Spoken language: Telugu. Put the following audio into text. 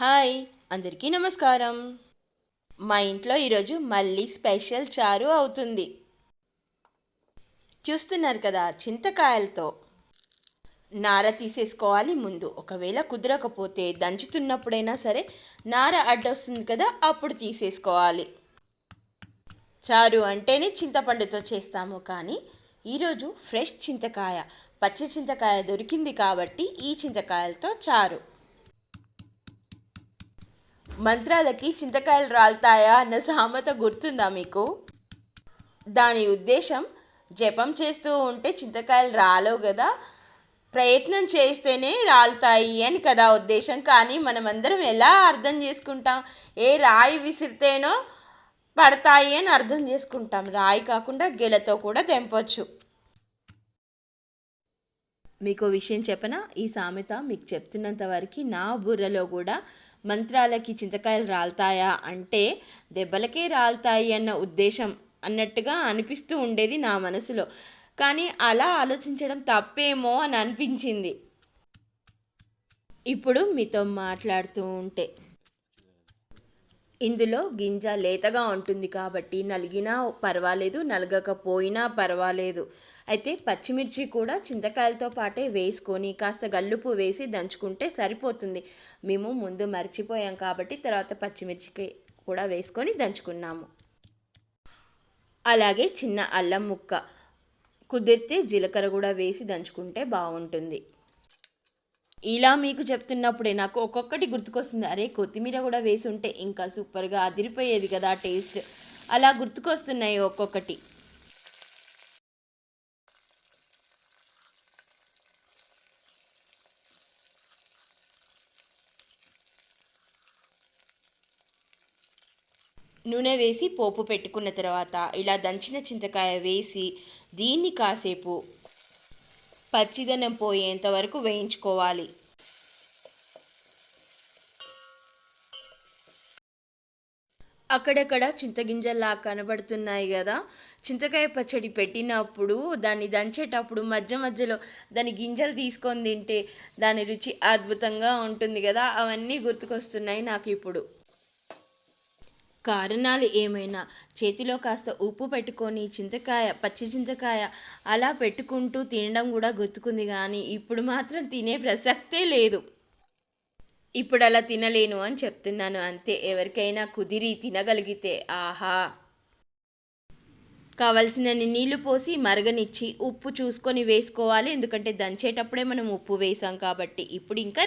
హాయ్ అందరికీ నమస్కారం. మా ఇంట్లో ఈరోజు మళ్ళీ స్పెషల్ చారు అవుతుంది. చూస్తున్నారు కదా చింతకాయలతో. నార తీసేసుకోవాలి ముందు. ఒకవేళ కుదరకపోతే దంచుతున్నప్పుడైనా సరే నార అడ్డొస్తుంది కదా అప్పుడు తీసేసుకోవాలి. చారు అంటేనే చింతపండుతో చేస్తాము కానీ ఈరోజు ఫ్రెష్ చింతకాయ పచ్చి చింతకాయ దొరికింది కాబట్టి ఈ చింతకాయలతో చారు. మంత్రాలకి చింతకాయలు రాలుతాయా అన్న సామెత గుర్తుందా మీకు? దాని ఉద్దేశం జపం చేస్తూ ఉంటే చింతకాయలు రాలేవు కదా ప్రయత్నం చేస్తేనే రాలుతాయి అని కదా ఉద్దేశం. కానీ మనమందరం ఎలా అర్థం చేసుకుంటాం? ఏ రాయి విసిరితేనో పడతాయి అని అర్థం చేసుకుంటాం. రాయి కాకుండా గెలతో కూడా తెంపొచ్చు. మీకు విషయం చెప్పనా? ఈ సామెత మీకు చెప్తున్నంత వరకు నా బుర్రలో కూడా మంత్రాలకి చింతకాయలు రాలుతాయా అంటే దెబ్బలకే రాలుతాయి అన్న ఉద్దేశం అన్నట్టుగా అనిపిస్తూ ఉండేది నా మనసులో. కానీ అలా ఆలోచించడం తప్పేమో అని అనిపించింది. ఇప్పుడు మీతో మాట్లాడుతూ ఉంటే ఇందులో గింజ లేతగా ఉంటుంది కాబట్టి నలిగినా పర్వాలేదు నలగకపోయినా పర్వాలేదు. అయితే పచ్చిమిర్చి కూడా చింతకాయలతో పాటే వేసుకొని కాస్త గల్లుపు వేసి దంచుకుంటే సరిపోతుంది. మేము ముందు మర్చిపోయాం కాబట్టి తర్వాత పచ్చిమిర్చికి కూడా వేసుకొని దంచుకున్నాము. అలాగే చిన్న అల్లం ముక్క. కుదిరితే జీలకర్ర కూడా వేసి దంచుకుంటే బాగుంటుంది. ఇలా మీకు చెప్తున్నప్పుడే నాకు ఒక్కొక్కటి గుర్తుకొస్తుంది. అరే కొత్తిమీర కూడా వేసి ఉంటే ఇంకా సూపర్గా అదిరిపోయేది కదా టేస్ట్. అలా గుర్తుకొస్తున్నాయి ఒక్కొక్కటి. నూనె వేసి పోపు పెట్టుకున్న తర్వాత ఇలా దంచిన చింతకాయ వేసి దీన్ని కాసేపు పచ్చిదనం పోయేంత వరకు వేయించుకోవాలి. అక్కడక్కడ చింతగింజల్లా కనబడుతున్నాయి కదా. చింతకాయ పచ్చడి పెట్టినప్పుడు దాన్ని దంచేటప్పుడు మధ్య మధ్యలో దాని గింజలు తీసుకొని తింటే దాని రుచి అద్భుతంగా ఉంటుంది కదా. అవన్నీ గుర్తుకొస్తున్నాయి నాకు ఇప్పుడు. కారణాలు ఏమైనా? చేతిలో కాస్త ఉప్పు పెట్టుకొని చింతకాయ పచ్చి చింతకాయ అలా పెట్టుకుంటూ తినడం కూడా గుర్తుకుంది కానీ ఇప్పుడు మాత్రం తినే ప్రసక్తే లేదు. ఇప్పుడు అలా తినలేను అని చెప్తున్నాను అంతే. ఎవరికైనా కుదిరి తినగలిగితే ఆహా! కావలసినన్ని నీళ్ళు పోసి మరగనిచ్చి ఉప్పు చూసుకొని వేసుకోవాలి. ఎందుకంటే దంచేటప్పుడే మనం ఉప్పు వేసాం కాబట్టి. ఇప్పుడు ఇంకా